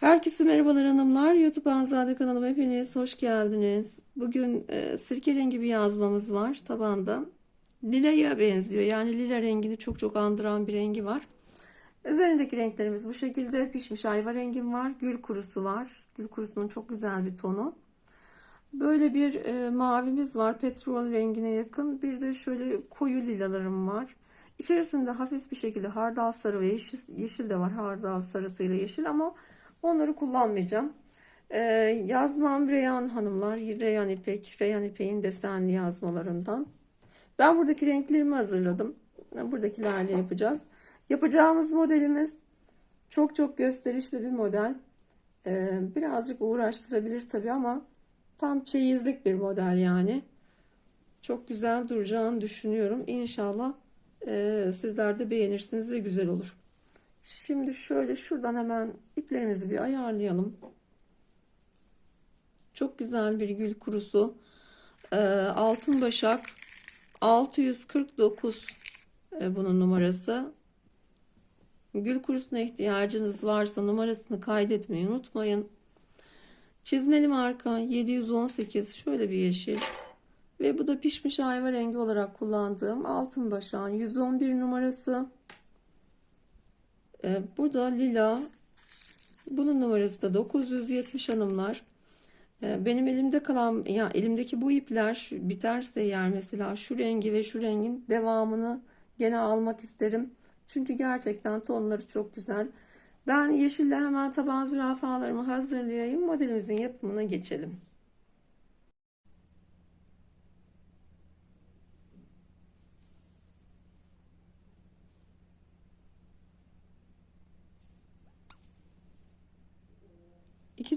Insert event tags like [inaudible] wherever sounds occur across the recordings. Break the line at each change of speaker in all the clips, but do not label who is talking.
Herkese merhabalar hanımlar. YouTube Anzade kanalıma hepiniz hoş geldiniz. Bugün e, sirke rengi bir yazmamız var tabanda. Lila'ya benziyor. Yani lila rengini çok çok andıran bir rengi var. Üzerindeki renklerimiz bu şekilde. Pişmiş ayva rengim var. Gül kurusu var. Gül kurusunun çok güzel bir tonu. Böyle bir e, mavimiz var. Petrol rengine yakın. Bir de şöyle koyu lilalarım var. İçerisinde hafif bir şekilde hardal sarı ve yeşil, yeşil de var. Hardal sarısıyla yeşil ama onları kullanmayacağım. E, yazmam Reyhan hanımlar. Reyhan ipek. Reyhan ipeğin desenli yazmalarından. Ben buradaki renklerimi hazırladım. Buradakilerle yapacağız. Yapacağımız modelimiz çok çok gösterişli bir model. E, birazcık uğraştırabilir tabii ama Tam çeyizlik bir model yani. Çok güzel duracağını düşünüyorum. İnşallah e, sizler de beğenirsiniz ve güzel olur. Şimdi şöyle şuradan hemen iplerimizi bir ayarlayalım. Çok güzel bir gül kurusu. E, altın başak 649 e, bunun numarası. Gül kurusuna ihtiyacınız varsa numarasını kaydetmeyi unutmayın. Çizmeli marka 718 şöyle bir yeşil. Ve bu da pişmiş ayva rengi olarak kullandığım altın başağın 111 numarası. Ee, burada lila. Bunun numarası da 970 hanımlar. Ee, benim elimde kalan ya yani elimdeki bu ipler biterse eğer mesela şu rengi ve şu rengin devamını gene almak isterim. Çünkü gerçekten tonları çok güzel. Ben yeşille hemen taban zürafalarımı hazırlayayım. Modelimizin yapımına geçelim.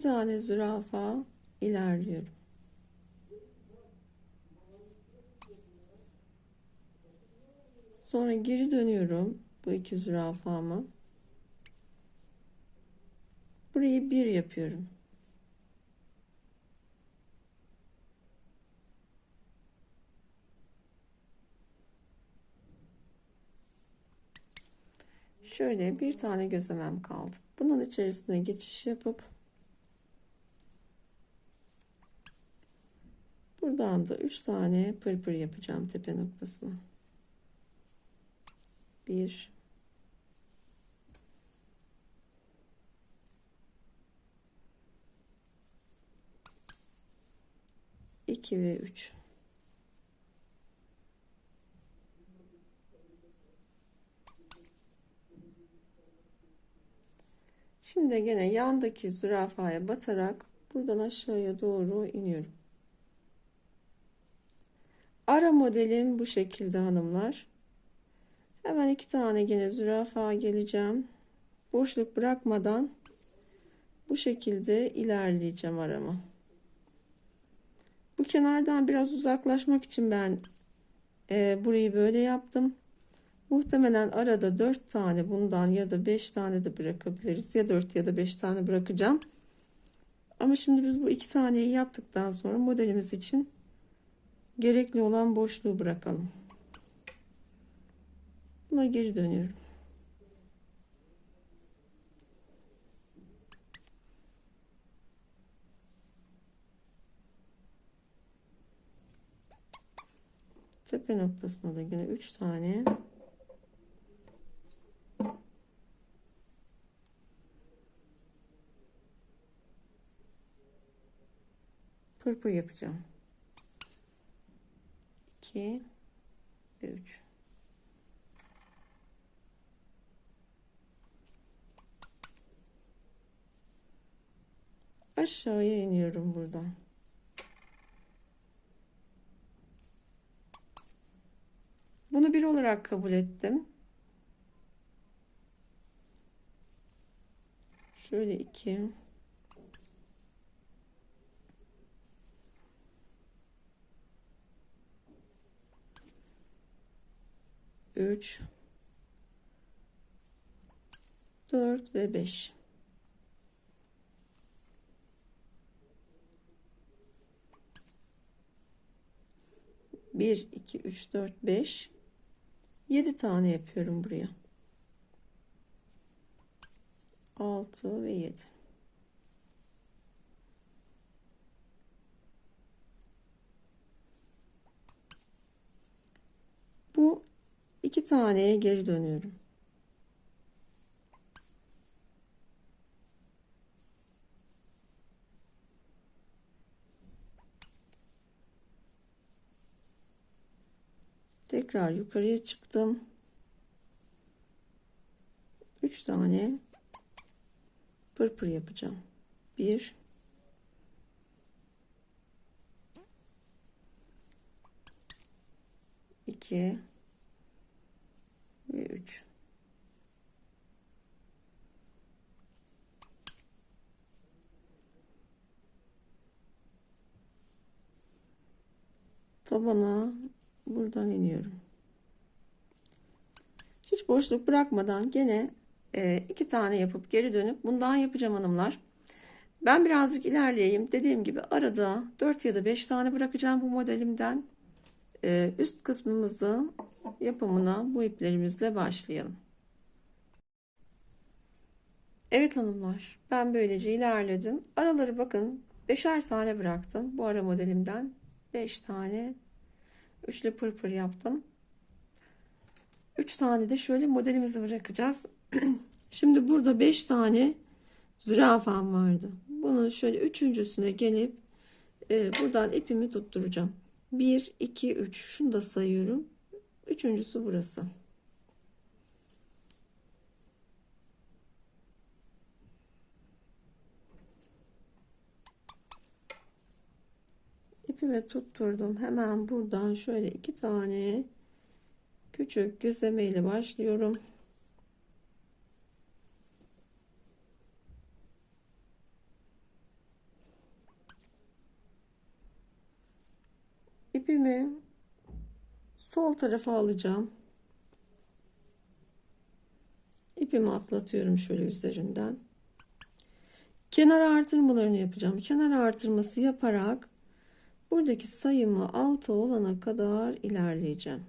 Tane zürafa ilerliyorum. Sonra geri dönüyorum bu iki zürafamı. Burayı bir yapıyorum. Şöyle bir tane gözlemem kaldı. Bunun içerisine geçiş yapıp buradan da 3 tane pırpır yapacağım tepe noktasına. 1 2 ve 3. Şimdi gene yandaki zürafaya batarak buradan aşağıya doğru iniyorum. Ara modelim bu şekilde hanımlar. Hemen iki tane yine zürafa geleceğim. Boşluk bırakmadan bu şekilde ilerleyeceğim arama. Bu kenardan biraz uzaklaşmak için ben e, burayı böyle yaptım. Muhtemelen arada 4 tane bundan ya da 5 tane de bırakabiliriz. Ya 4 ya da 5 tane bırakacağım. Ama şimdi biz bu iki taneyi yaptıktan sonra modelimiz için gerekli olan boşluğu bırakalım. Buna geri dönüyorum. tepe noktasına da yine 3 tane pırpır yapacağım 2 ve 3 aşağıya iniyorum buradan Bunu bir olarak kabul ettim. Şöyle iki. Üç. Dört ve beş. Bir, iki, üç, dört, beş. 7 tane yapıyorum buraya. 6 ve 7. taneye geri dönüyorum. Tekrar yukarıya çıktım. 3 tane pırpır yapacağım. 1 2 ve 3 tabana buradan iniyorum. Hiç boşluk bırakmadan gene e, iki tane yapıp geri dönüp bundan yapacağım hanımlar. Ben birazcık ilerleyeyim. Dediğim gibi arada 4 ya da 5 tane bırakacağım bu modelimden. E, üst kısmımızı yapımına bu iplerimizle başlayalım. Evet hanımlar ben böylece ilerledim. Araları bakın 5'er tane bıraktım. Bu ara modelimden 5 tane üçlü pırpır yaptım. 3 tane de şöyle modelimizi bırakacağız. [clears throat] Şimdi burada 5 tane zürafam vardı. Bunun şöyle üçüncüsüne gelip e, buradan ipimi tutturacağım. 1, 2, 3. Şunu da sayıyorum. Üçüncüsü burası. İpimi tutturdum. Hemen buradan şöyle iki tane küçük gözleme ile başlıyorum. İpimi sol tarafa alacağım. İpimi atlatıyorum şöyle üzerinden. Kenar artırmalarını yapacağım. Kenar artırması yaparak buradaki sayımı 6 olana kadar ilerleyeceğim.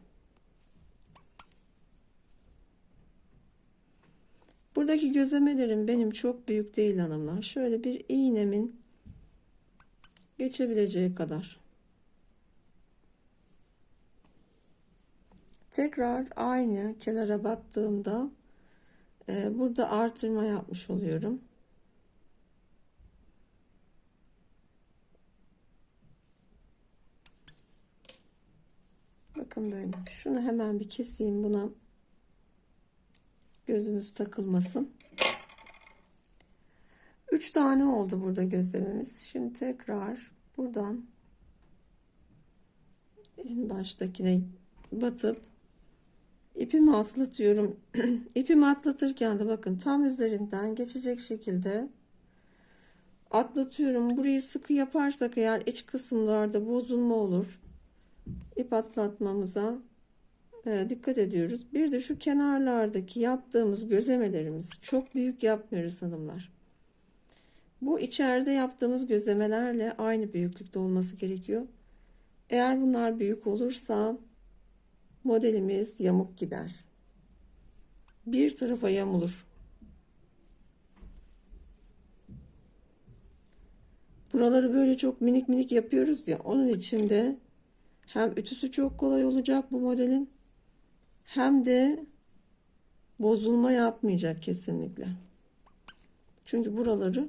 Buradaki gözlemelerim benim çok büyük değil hanımlar. Şöyle bir iğnemin geçebileceği kadar. Tekrar aynı kenara battığımda e, burada artırma yapmış oluyorum. Bakın böyle. Şunu hemen bir keseyim buna. Gözümüz takılmasın. 3 tane oldu burada gözlememiz. Şimdi tekrar buradan en baştakine batıp ipimi atlatıyorum. [clears throat] ipimi atlatırken de bakın tam üzerinden geçecek şekilde atlatıyorum. Burayı sıkı yaparsak eğer iç kısımlarda bozulma olur. İp atlatmamıza e, dikkat ediyoruz. Bir de şu kenarlardaki yaptığımız gözemelerimiz çok büyük yapmıyoruz hanımlar. Bu içeride yaptığımız gözemelerle aynı büyüklükte olması gerekiyor. Eğer bunlar büyük olursa modelimiz yamuk gider. Bir tarafa yamulur. Buraları böyle çok minik minik yapıyoruz ya onun için de hem ütüsü çok kolay olacak bu modelin hem de bozulma yapmayacak kesinlikle. Çünkü buraları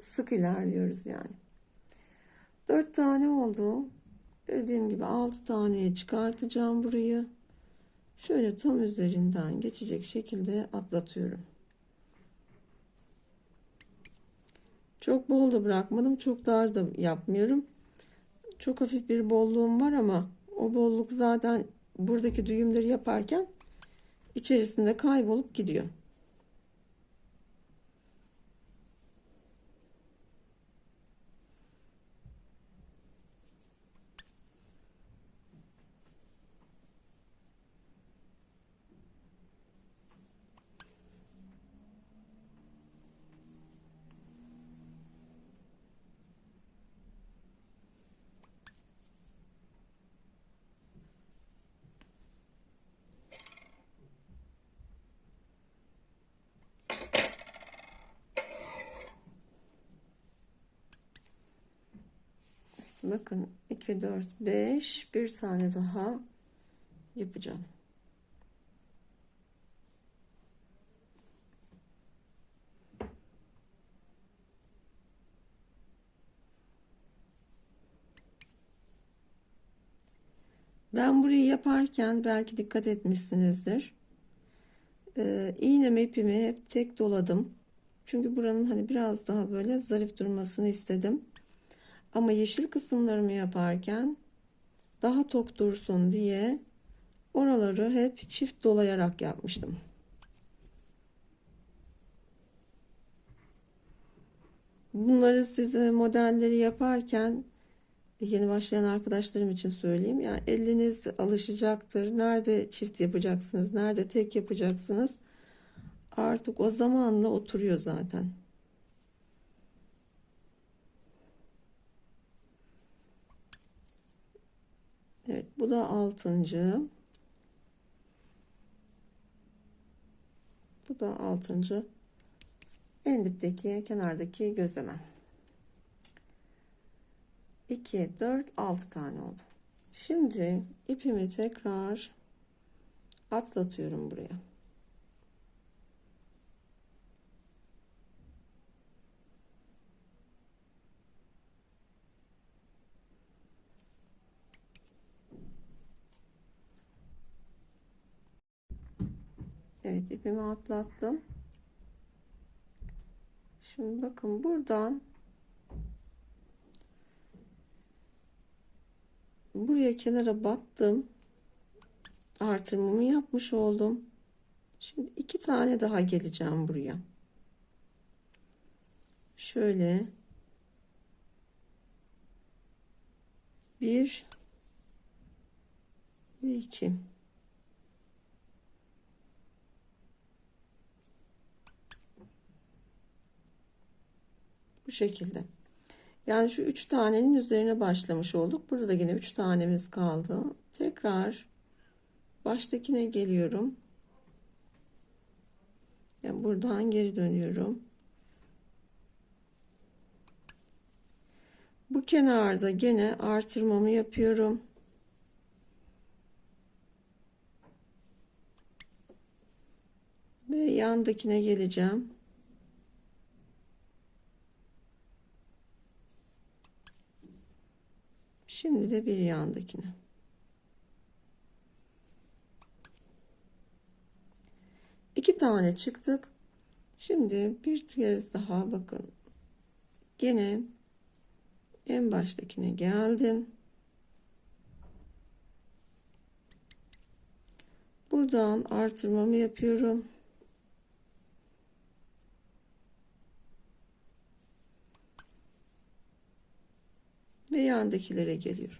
sık ilerliyoruz yani. 4 tane oldu. Dediğim gibi 6 taneye çıkartacağım burayı. Şöyle tam üzerinden geçecek şekilde atlatıyorum. Çok bol da bırakmadım. Çok dar da yapmıyorum. Çok hafif bir bolluğum var ama o bolluk zaten buradaki düğümleri yaparken içerisinde kaybolup gidiyor. Bakın 2 4 5 bir tane daha yapacağım. Ben burayı yaparken belki dikkat etmişsinizdir. Ee, iğnemi ipimi hep tek doladım. Çünkü buranın hani biraz daha böyle zarif durmasını istedim. Ama yeşil kısımlarımı yaparken daha tok dursun diye oraları hep çift dolayarak yapmıştım. Bunları size modelleri yaparken yeni başlayan arkadaşlarım için söyleyeyim. Yani eliniz alışacaktır. Nerede çift yapacaksınız, nerede tek yapacaksınız. Artık o zamanla oturuyor zaten. Evet, bu da altıncı. Bu da altıncı. En dipteki kenardaki gözleme. 2, 4, 6 tane oldu. Şimdi ipimi tekrar atlatıyorum buraya. Evet ipimi atlattım. Şimdi bakın buradan buraya kenara battım. Artırmamı yapmış oldum. Şimdi iki tane daha geleceğim buraya. Şöyle bir ve iki. Bu şekilde. Yani şu üç tanenin üzerine başlamış olduk. Burada da yine üç tanemiz kaldı. Tekrar baştakine geliyorum. Yani buradan geri dönüyorum. Bu kenarda gene artırmamı yapıyorum. Ve yandakine geleceğim. Şimdi de bir yandakine. İki tane çıktık. Şimdi bir kez daha bakın. Gene en baştakine geldim. Buradan artırmamı yapıyorum. Ve yandakilere geliyorum.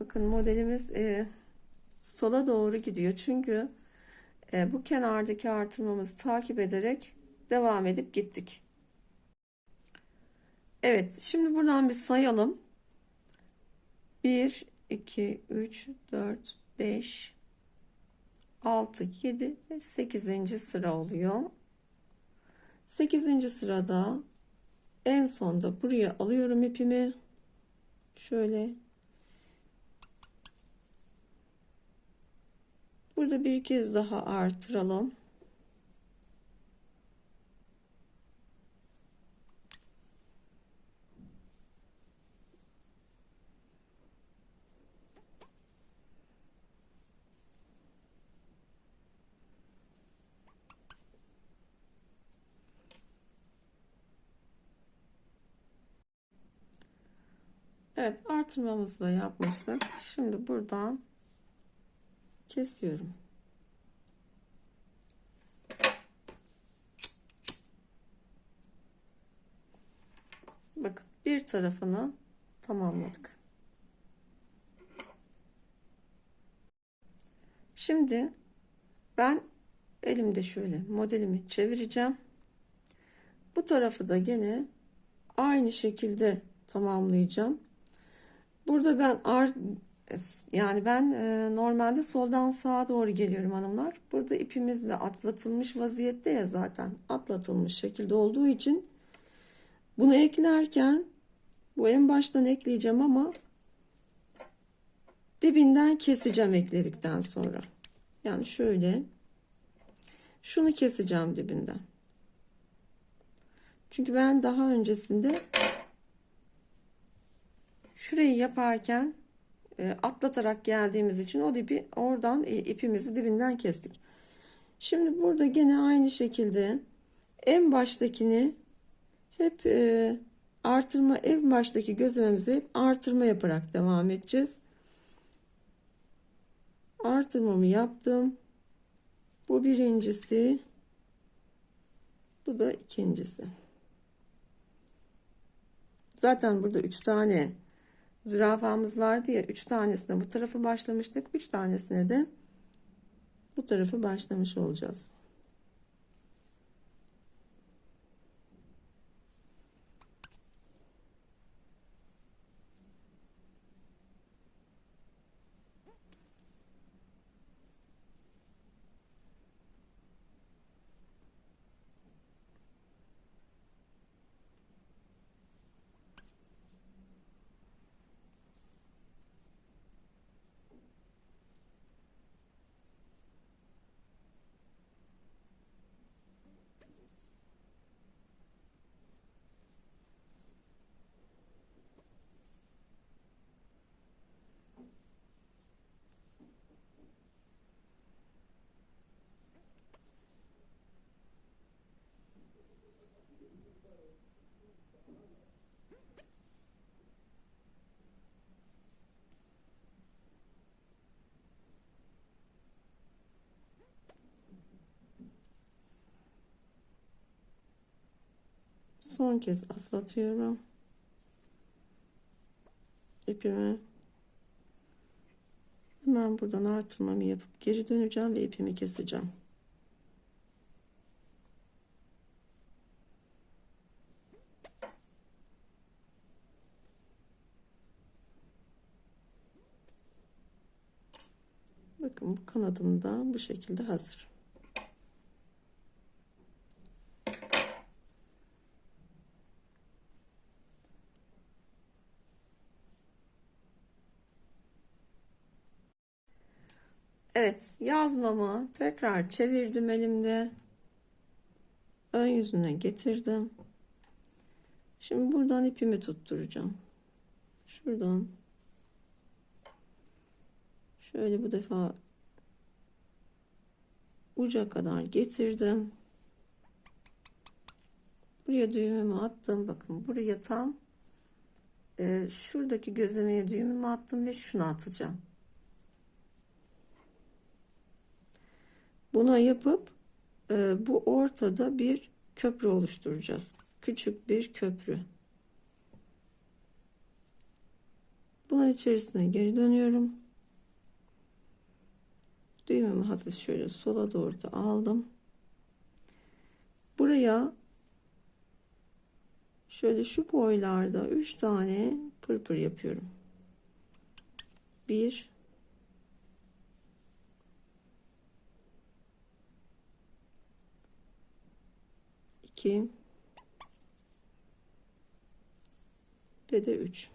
Bakın modelimiz e, sola doğru gidiyor. Çünkü e, bu kenardaki artırmamızı takip ederek devam edip gittik. Evet, şimdi buradan bir sayalım. 1, 2, 3, 4, 5, 6, 7 ve 8. sıra oluyor. 8. sırada en sonda buraya alıyorum ipimi. Şöyle. Burada bir kez daha artıralım. Evet artırmamızı da yapmıştık. Şimdi buradan kesiyorum. Bakın bir tarafını tamamladık. Şimdi ben elimde şöyle modelimi çevireceğim. Bu tarafı da gene aynı şekilde tamamlayacağım. Burada ben ar yani ben e, normalde soldan sağa doğru geliyorum hanımlar. Burada ipimiz de atlatılmış vaziyette ya zaten. Atlatılmış şekilde olduğu için bunu eklerken bu en baştan ekleyeceğim ama dibinden keseceğim ekledikten sonra. Yani şöyle Şunu keseceğim dibinden. Çünkü ben daha öncesinde şurayı yaparken e, atlatarak geldiğimiz için o dibi oradan e, ipimizi dibinden kestik. Şimdi burada gene aynı şekilde en baştakini hep e, artırma en baştaki gözlememizi hep artırma yaparak devam edeceğiz. Artırmamı yaptım. Bu birincisi. Bu da ikincisi. Zaten burada üç tane zürafamız vardı ya. Üç tanesine bu tarafı başlamıştık. Üç tanesine de bu tarafı başlamış olacağız. Son kez aslatıyorum. İpimi hemen buradan artırmamı yapıp geri döneceğim ve ipimi keseceğim. Bakın bu kanadım da bu şekilde hazır. Evet, yazmamı tekrar çevirdim elimde. Ön yüzüne getirdim. Şimdi buradan ipimi tutturacağım. Şuradan. Şöyle bu defa uca kadar getirdim. Buraya düğümümü attım. Bakın buraya tam e, şuradaki gözlemeye düğümümü attım ve şunu atacağım. Buna yapıp e, bu ortada bir köprü oluşturacağız. Küçük bir köprü. Bunun içerisine geri dönüyorum. Düğümümü hafif şöyle sola doğru da aldım. Buraya şöyle şu boylarda 3 tane pırpır yapıyorum. 1 2 ve de 3.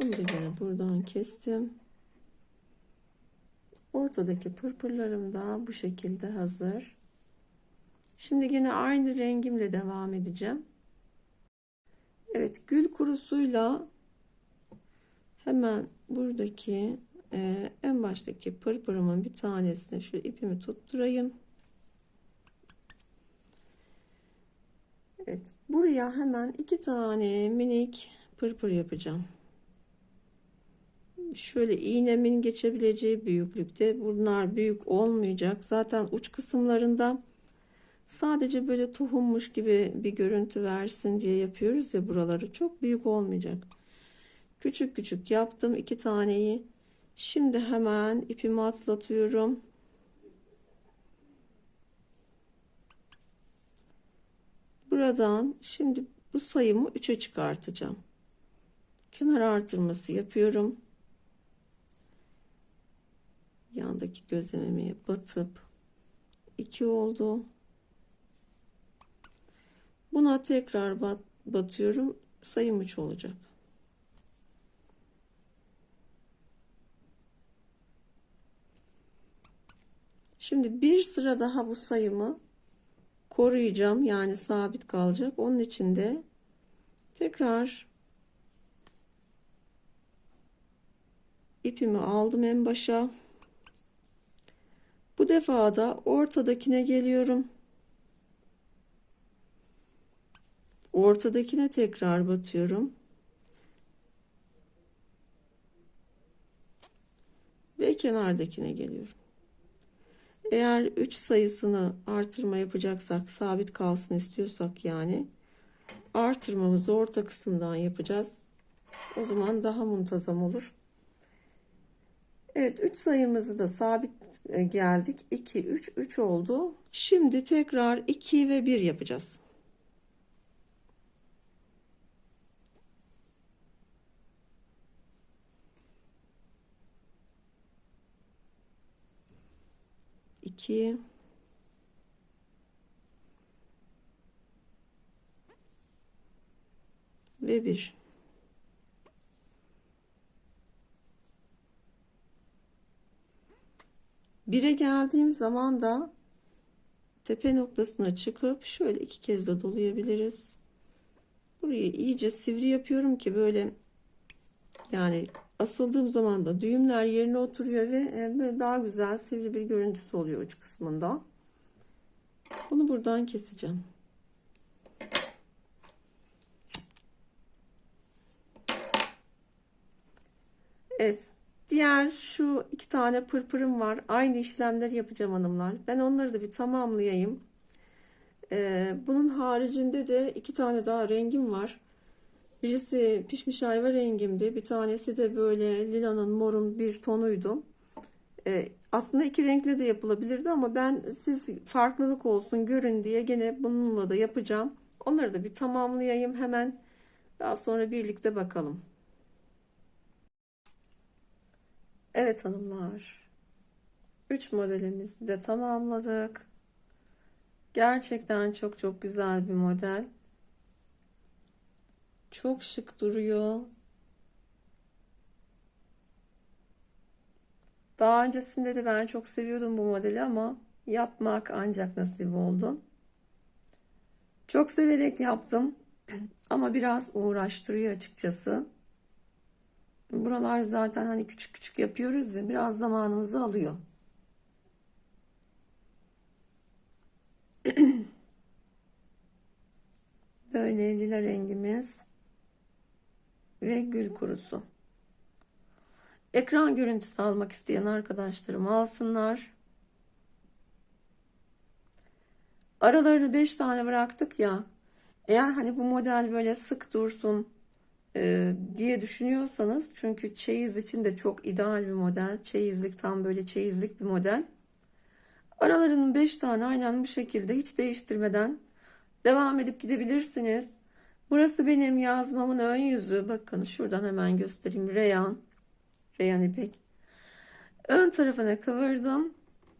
Bunu da yine buradan kestim. Ortadaki pırpırlarım da bu şekilde hazır. Şimdi yine aynı rengimle devam edeceğim. Evet gül kurusuyla hemen buradaki e, en baştaki pırpırımın bir tanesine şu ipimi tutturayım. Evet buraya hemen iki tane minik pırpır yapacağım. Şöyle iğnemin geçebileceği büyüklükte bunlar büyük olmayacak. Zaten uç kısımlarında Sadece böyle tohummuş gibi bir görüntü versin diye yapıyoruz ya buraları. Çok büyük olmayacak. Küçük küçük yaptım iki taneyi. Şimdi hemen ipimi atlatıyorum. Buradan şimdi bu sayımı 3'e çıkartacağım. Kenar artırması yapıyorum. Yandaki gözlemeye batıp 2 oldu. Buna tekrar bat, batıyorum. Sayım 3 olacak. Şimdi bir sıra daha bu sayımı koruyacağım. Yani sabit kalacak. Onun için de tekrar ipimi aldım en başa. Bu defa da ortadakine geliyorum. Ortadakine tekrar batıyorum. Ve kenardakine geliyorum. Eğer 3 sayısını artırma yapacaksak, sabit kalsın istiyorsak yani artırmamızı orta kısımdan yapacağız. O zaman daha muntazam olur. Evet 3 sayımızı da sabit e, geldik. 2, 3, 3 oldu. Şimdi tekrar 2 ve 1 yapacağız. İki. Ve bir. Bire geldiğim zaman da tepe noktasına çıkıp şöyle iki kez de dolayabiliriz. Burayı iyice sivri yapıyorum ki böyle yani asıldığım zaman da düğümler yerine oturuyor ve e, böyle daha güzel sivri bir görüntüsü oluyor uç kısmında. Bunu buradan keseceğim. Evet. Diğer şu iki tane pırpırım var. Aynı işlemleri yapacağım hanımlar. Ben onları da bir tamamlayayım. Ee, bunun haricinde de iki tane daha rengim var. Birisi pişmiş ayva rengimdi. Bir tanesi de böyle lilanın morun bir tonuydu. Ee, aslında iki renkle de yapılabilirdi ama ben siz farklılık olsun görün diye gene bununla da yapacağım. Onları da bir tamamlayayım hemen. Daha sonra birlikte bakalım. Evet hanımlar. 3 modelimizi de tamamladık. Gerçekten çok çok güzel bir model. Çok şık duruyor. Daha öncesinde de ben çok seviyordum bu modeli ama yapmak ancak nasip oldu. Çok severek yaptım [clears throat] ama biraz uğraştırıyor açıkçası. Buralar zaten hani küçük küçük yapıyoruz ya biraz zamanımızı alıyor. [clears throat] Böyle lila rengimiz ve gül kurusu. Ekran görüntüsü almak isteyen arkadaşlarım alsınlar. Aralarını 5 tane bıraktık ya. Eğer hani bu model böyle sık dursun e, diye düşünüyorsanız çünkü çeyiz için de çok ideal bir model. Çeyizlik tam böyle çeyizlik bir model. Aralarının 5 tane aynen bu şekilde hiç değiştirmeden devam edip gidebilirsiniz. Burası benim yazmamın ön yüzü. Bakın şuradan hemen göstereyim. Reyan. Reyan ipek. Ön tarafına kıvırdım.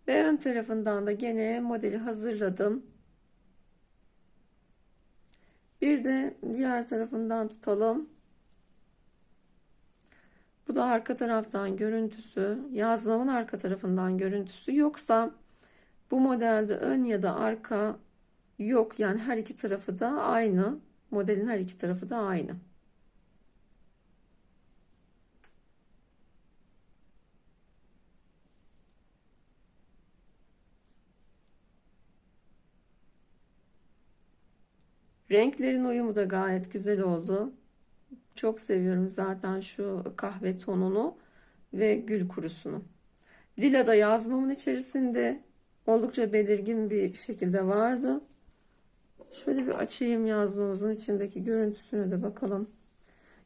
Ve ön tarafından da gene modeli hazırladım. Bir de diğer tarafından tutalım. Bu da arka taraftan görüntüsü. Yazmamın arka tarafından görüntüsü. Yoksa bu modelde ön ya da arka yok. Yani her iki tarafı da aynı. Modelin her iki tarafı da aynı. Renklerin uyumu da gayet güzel oldu. Çok seviyorum zaten şu kahve tonunu ve gül kurusunu. Lila da yazmamın içerisinde oldukça belirgin bir şekilde vardı. Şöyle bir açayım yazmamızın içindeki görüntüsüne de bakalım.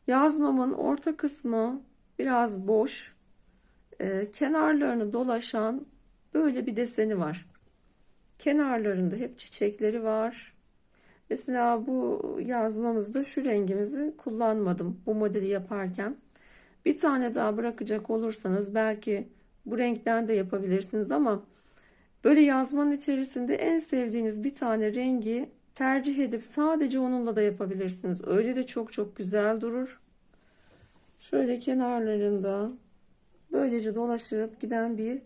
Yazmamın orta kısmı biraz boş. Ee, kenarlarını dolaşan böyle bir deseni var. Kenarlarında hep çiçekleri var. Mesela bu yazmamızda şu rengimizi kullanmadım bu modeli yaparken. Bir tane daha bırakacak olursanız belki bu renkten de yapabilirsiniz ama Böyle yazmanın içerisinde en sevdiğiniz bir tane rengi tercih edip sadece onunla da yapabilirsiniz. Öyle de çok çok güzel durur. Şöyle kenarlarında böylece dolaşıp giden bir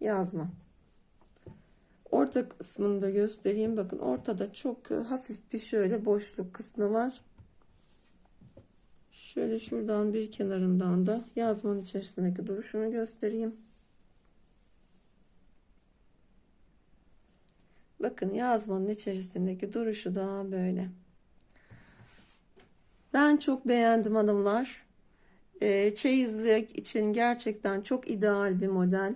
yazma. Orta kısmını da göstereyim. Bakın ortada çok hafif bir şöyle boşluk kısmı var. Şöyle şuradan bir kenarından da yazmanın içerisindeki duruşunu göstereyim. Bakın yazmanın içerisindeki duruşu da böyle. Ben çok beğendim hanımlar. Ee, çeyizlik için gerçekten çok ideal bir model.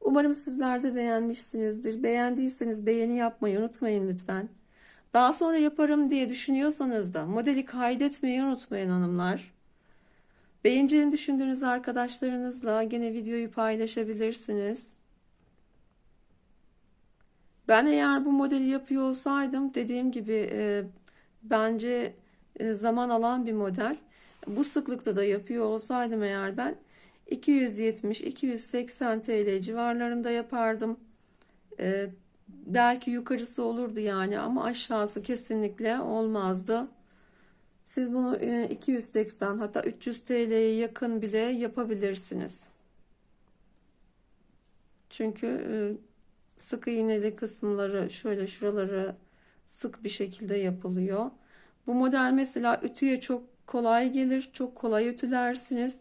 Umarım sizler de beğenmişsinizdir. Beğendiyseniz beğeni yapmayı unutmayın lütfen. Daha sonra yaparım diye düşünüyorsanız da modeli kaydetmeyi unutmayın hanımlar. Beğeneceğini düşündüğünüz arkadaşlarınızla gene videoyu paylaşabilirsiniz. Ben eğer bu modeli yapıyor olsaydım dediğim gibi e, bence e, zaman alan bir model. Bu sıklıkta da yapıyor olsaydım eğer ben 270-280 TL civarlarında yapardım. E, belki yukarısı olurdu yani ama aşağısı kesinlikle olmazdı. Siz bunu e, 280 hatta 300 TL'ye yakın bile yapabilirsiniz. Çünkü e, sık iğneli kısımları şöyle şuraları sık bir şekilde yapılıyor. Bu model mesela ütüye çok kolay gelir. Çok kolay ütülersiniz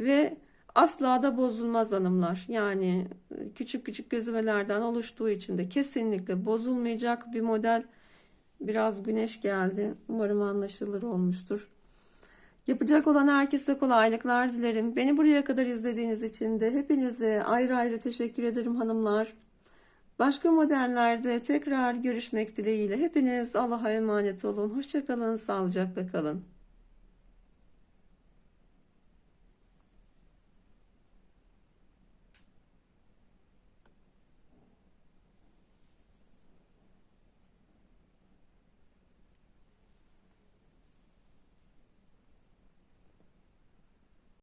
ve asla da bozulmaz hanımlar. Yani küçük küçük gözümelerden oluştuğu için de kesinlikle bozulmayacak bir model. Biraz güneş geldi. Umarım anlaşılır olmuştur. Yapacak olan herkese kolaylıklar dilerim. Beni buraya kadar izlediğiniz için de hepinize ayrı ayrı teşekkür ederim hanımlar. Başka modellerde tekrar görüşmek dileğiyle hepiniz Allah'a emanet olun. Hoşçakalın, sağlıcakla kalın.